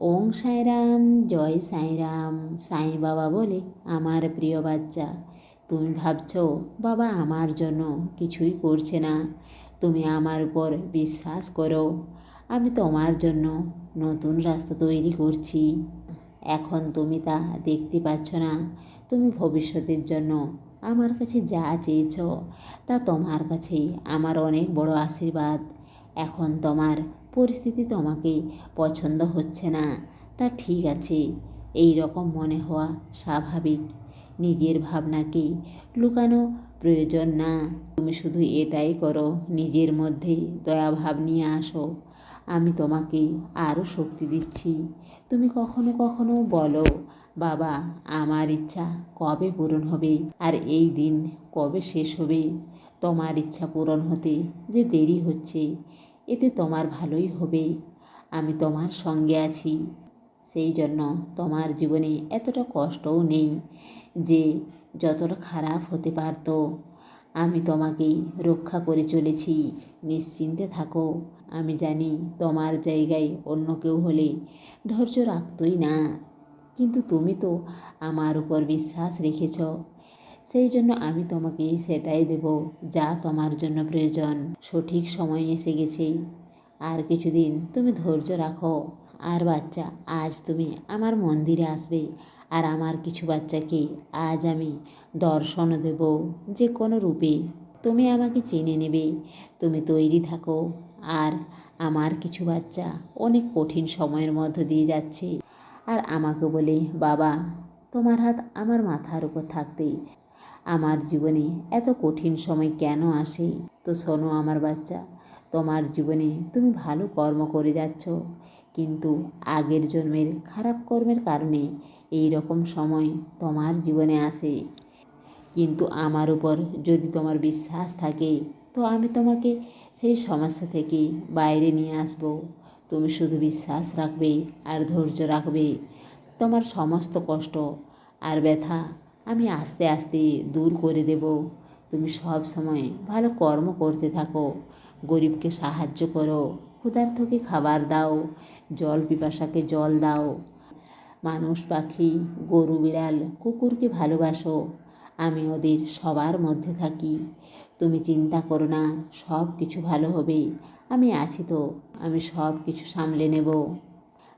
ওং সাইরাম, জয় সাইরাম। সাই বাবা বলে, আমার প্রিয় বাচ্চা, তুমি ভাবছ, বাবা আমার জন্য কিছুই করছে না। তুমি আমার উপর বিশ্বাস করো। আমি তোমার জন্য নতুন রাস্তা তৈরি করছি। এখন তুমি তা দেখতে পাচ্ছ না। তুমি ভবিষ্যতের জন্য আমার কাছে যা চেয়েছ, তা তোমার কাছে আমার অনেক বড় আশীর্বাদ। এখন তোমার পরিস্থিতি তোমাকে পছন্দ হচ্ছে না। তা ঠিক আছে, এই রকম মনে হওয়া স্বাভাবিক। নিজের ভাবনাকে লুকানো প্রয়োজন না। তুমি শুধু এটাই করো, নিজের মধ্যে দয়াভাব নিয়ে আসো। আমি তোমাকে আরও শক্তি দিচ্ছি। তুমি কখনো কখনো বলো, বাবা, আমার ইচ্ছা কবে পূরণ হবে আর এই দিন কবে শেষ হবে? তোমার ইচ্ছা পূরণ হতে যে দেরি হচ্ছে এতে তোমার ভালোই হবে। আমি তোমার সঙ্গে আছি। সেই জন্য তোমার জীবনে এতটা কষ্টও নেই যে যতটা খারাপ হতে পারতো। আমি তোমাকে রক্ষা করে চলেছি। নিশ্চিন্তে থাকো। আমি জানি তোমার জায়গায় অন্য কেউ হলে ধৈর্য রাখতই না। কিন্তু তুমি তো আমার উপর বিশ্বাস রেখেছ। সেই জন্য আমি তোমাকে সেটাই দেব যা তোমার জন্য প্রয়োজন। সঠিক সময় এসে গেছে। আর কিছুদিন তুমি ধৈর্য রাখো। আর বাচ্চা, আজ তুমি আমার মন্দিরে আসবে। আর আমার কিছু বাচ্চাকে আজ আমি দর্শন দেব যে কোনো রূপে। তুমি আমাকে চিনে নেবে। তুমি তৈরি থাকো। আর আমার কিছু বাচ্চা অনেক কঠিন সময়ের মধ্য দিয়ে যাচ্ছে। আর আমাকে বলে, বাবা, তোমার হাত আমার মাথার উপর থাকতে আমার জীবনে এত কঠিন সময় কেন আসে? তো শোনো আমার বাচ্চা, তোমার জীবনে তুমি ভালো কর্ম করে যাচ্ছ, কিন্তু আগের জন্মের খারাপ কর্মের কারণে এই রকম সময় তোমার জীবনে আসে। কিন্তু আমার উপর যদি তোমার বিশ্বাস থাকে, তো আমি তোমাকে সেই সমস্যা থেকে বাইরে নিয়ে আসব। তুমি শুধু বিশ্বাস রাখবে আর ধৈর্য রাখবে। তোমার সমস্ত কষ্ট আর ব্যথা আমি আস্তে আস্তে দূর করে দেব। তুমি সব সময় ভালো কর্ম করতে থাকো। গরিবকে সাহায্য করো। ক্ষুধার্থকে খাবার দাও। জল পিপাসাকে জল দাও। মানুষ, পাখি, গরু, বিড়াল, কুকুরকে ভালোবাসো। আমি ওদের সবার মধ্যে থাকি। তুমি চিন্তা করো না, সব কিছু ভালো হবে। আমি আছি তো, আমি সব কিছু সামলে নেব।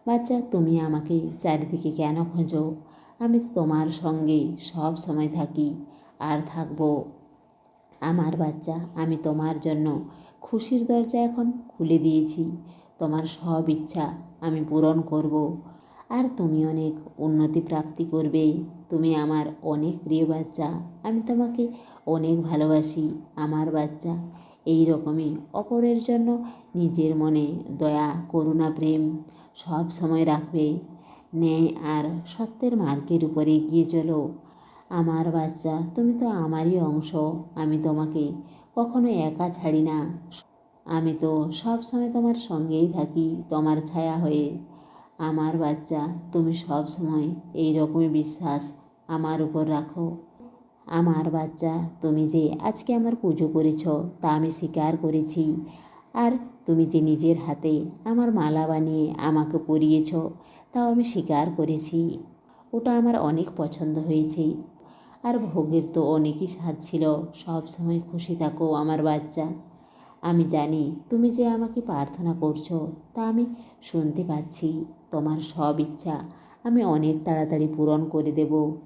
বাচ্চা, তুমি আমাকে চারিদিকে কেন খোঁজো? আমি তোমার সঙ্গে সব সময় থাকি আর থাকব। আমার বাচ্চা, আমি তোমার জন্য খুশির দরজা এখন খুলে দিয়েছি। তোমার সব ইচ্ছা আমি পূরণ করব। আর তুমি অনেক উন্নতি প্রাপ্তি করবে। তুমি আমার অনেক প্রিয় বাচ্চা। আমি তোমাকে অনেক ভালোবাসি। আমার বাচ্চা, এই রকমই অপরের জন্য নিজের মনে দয়া, করুণা, প্রেম সব সময় রাখবে। ন্যায় আর সত্যের মার্গের উপরে এগিয়ে চলো। আমার বাচ্চা, তুমি তো আমারই অংশ, আমি তোমাকে কখনো একা ছাড়ি না। আমি তো সব সময় তোমার সঙ্গেই থাকি, তোমার ছায়া হয়ে। আমার বাচ্চা, তুমি সব সময় এই রকমই বিশ্বাস আমার উপর রাখো। আমার বাচ্চা, তুমি যে আজকে আমার পুজো করেছ, তা আমি স্বীকার করেছি। আর তুমি যে নিজের হাতে আমার মালা বানিয়ে আমাকে পরিয়েছ তাও আমি স্বীকার করেছি। ওটা আমার অনেক পছন্দ হয়েছে। আর ভোগের তো অনেকই স্বাদ ছিল। সব সময় খুশি থাকো আমার বাচ্চা। আমি জানি তুমি যে আমাকে প্রার্থনা করছ, তা আমি শুনতে পাচ্ছি। তোমার সব ইচ্ছা আমি অনেক তাড়াতাড়ি পূরণ করে দেব।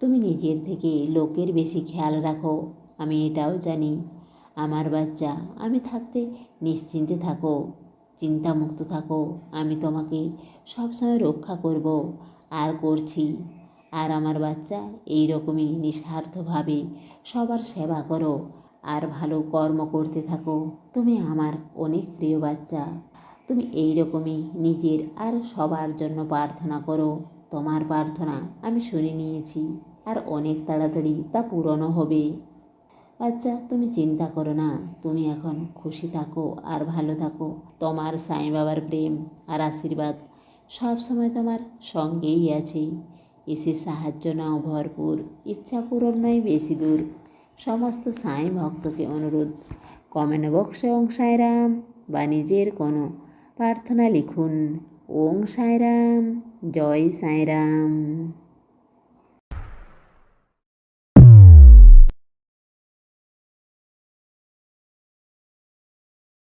তুমি নিজের থেকে লোকের বেশি খেয়াল রাখো, আমি এটাও জানি। আমার বাচ্চা, আমি থাকতে নিশ্চিন্তে থাকো। চিন্তামুক্ত থাকো। আমি তোমাকে সবসময় রক্ষা করব। আর করছি। আর আমার বাচ্চা এই রকমই নিঃস্বার্থভাবে সবার সেবা করো। আর ভালো কর্ম করতে থাকো। তুমি আমার অনেক প্রিয় বাচ্চা। তুমি এই রকমই নিজের আর সবার জন্য প্রার্থনা করো। তোমার প্রার্থনা আমি শুনে নিয়েছি। আর অনেক তাড়াতাড়ি তা পূরণও হবে। বাচ্চা তুমি চিন্তা করো না। তুমি এখন খুশি থাকো আর ভালো থাকো। তোমার সাই বাবার প্রেম আর আশীর্বাদ সব সময় তোমার সঙ্গেই আছে। এসে সাহায্য নাও ভরপুর, ইচ্ছা পূরণ নয় বেশি দূর। সমস্ত সাই ভক্তকে অনুরোধ। কমেন্ট বক্সে ওং সাইরাম, বা নিজের কোনো প্রার্থনা লিখুন। ওং সাঁইরাম, জয় সাঁইরাম।